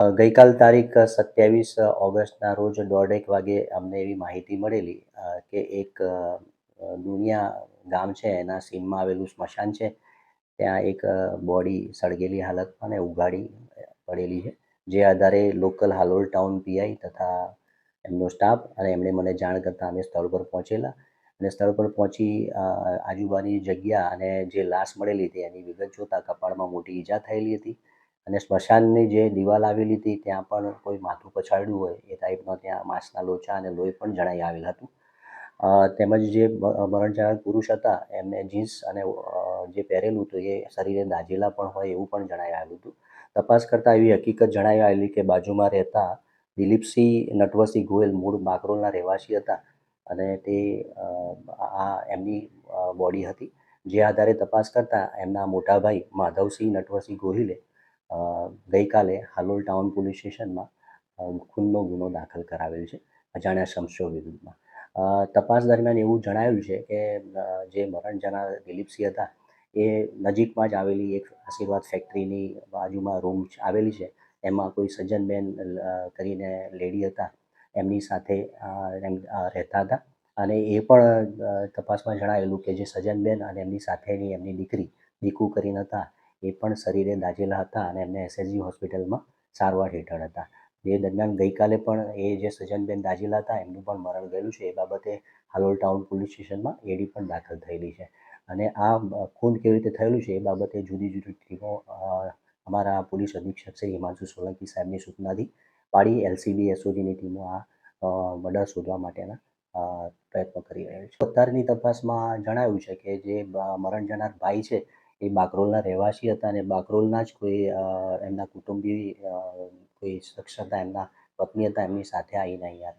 ગઈકાલ તારીખ સત્યાવીસ ઓગસ્ટના રોજ દોઢેક વાગે અમને એવી માહિતી મળેલી કે એક દુનિયા ગામ છે, એના સીમમાં આવેલું સ્મશાન છે. ત્યાં એક બોડી સળગેલી હાલતમાં ને ઉઘાડી પડેલી છે, જે આધારે લોકલ હાલોલ ટાઉન પીઆઈ તથા એમનો સ્ટાફ અને એમણે મને જાણ કરતાં અમે સ્થળ પર પહોંચેલા અને સ્થળ પર પહોંચી આજુબાજુની જગ્યા અને જે લાશ મળેલી હતી એની વિગત જોતાં કપાળમાં મોટી ઈજા થયેલી હતી. અને સ્મશાનની જે દિવાલ આવેલી હતી, ત્યાં પણ કોઈ માથું પછાડ્યું હોય એ ટાઈપનો ત્યાં માંસના લોચા અને લોહી પણ જણાઈ આવેલ હતું. તેમજ જે મરણ જનાર પુરુષ હતા, એમને જીન્સ અને જે પહેરેલું હતું એ શરીરે દાજેલા પણ હોય એવું પણ જણાઈ આવેલું હતું. તપાસ કરતાં એવી હકીકત જણાઈ આવેલી કે બાજુમાં રહેતા દિલીપસિંહ નટવરસિંહ ગોયલ મૂળ બાકરોલના રહેવાસી હતા અને તે આ, એમની બોડી હતી. જે આધારે તપાસ કરતાં એમના મોટાભાઈ માધવસિંહ નટવરસિંહ ગોહિલે ગઈકાલે હાલોલ ટાઉન પોલીસ સ્ટેશનમાં ખૂનનો ગુનો દાખલ કરાવેલ છે અજાણ્યા શમશો વિરુદ્ધમાં. તપાસ દરમિયાન એવું જણાયું છે કે જે મરણ જનાર દિલીપસિંહ હતા, એ નજીકમાં જ આવેલી એક આશીર્વાદ ફેક્ટરીની બાજુમાં રૂમ આવેલી છે. એમાં કોઈ સજ્જનબેન કરીને લેડી હતા. એમની સાથે રહેતા હતા. અને એ પણ તપાસમાં જણાવેલું કે જે સજ્જનબેન અને એમની સાથેની એમની દીકરી, દીકુ કરીને હતા એ પણ શરીરે દાઝેલા હતા અને એમને એસએસજી હોસ્પિટલમાં સારવાર હેઠળ હતા. એ દરમિયાન ગઈકાલે પણ એ જે સજ્જનબેન દાઝેલા હતા, એમનું પણ મરણ ગયેલું છે. એ બાબતે હાલોલ ટાઉન પોલીસ સ્ટેશનમાં એડી પણ દાખલ થયેલી છે. અને આ ખૂન કેવી રીતે થયેલું છે એ બાબતે જુદી જુદી ટીમો અમારા પોલીસ અધિક્ષક શ્રી હિમાંશુ સોલંકી સાહેબની સૂચનાથી પાડી એલસીબી એસઓજીની ટીમો આ મર્ડર શોધવા માટેના પ્રયત્નો કરી રહ્યા છે. અત્યારની તપાસમાં જણાવ્યું છે કે જે મરણ જનાર ભાઈ છે એ બાકરોલના રહેવાસી હતા અને બાકરોલના જ કોઈ એમના કુટુંબી કોઈ શખ્સ હતા, એમના પત્ની હતા, એમની સાથે આવીને અહીંયા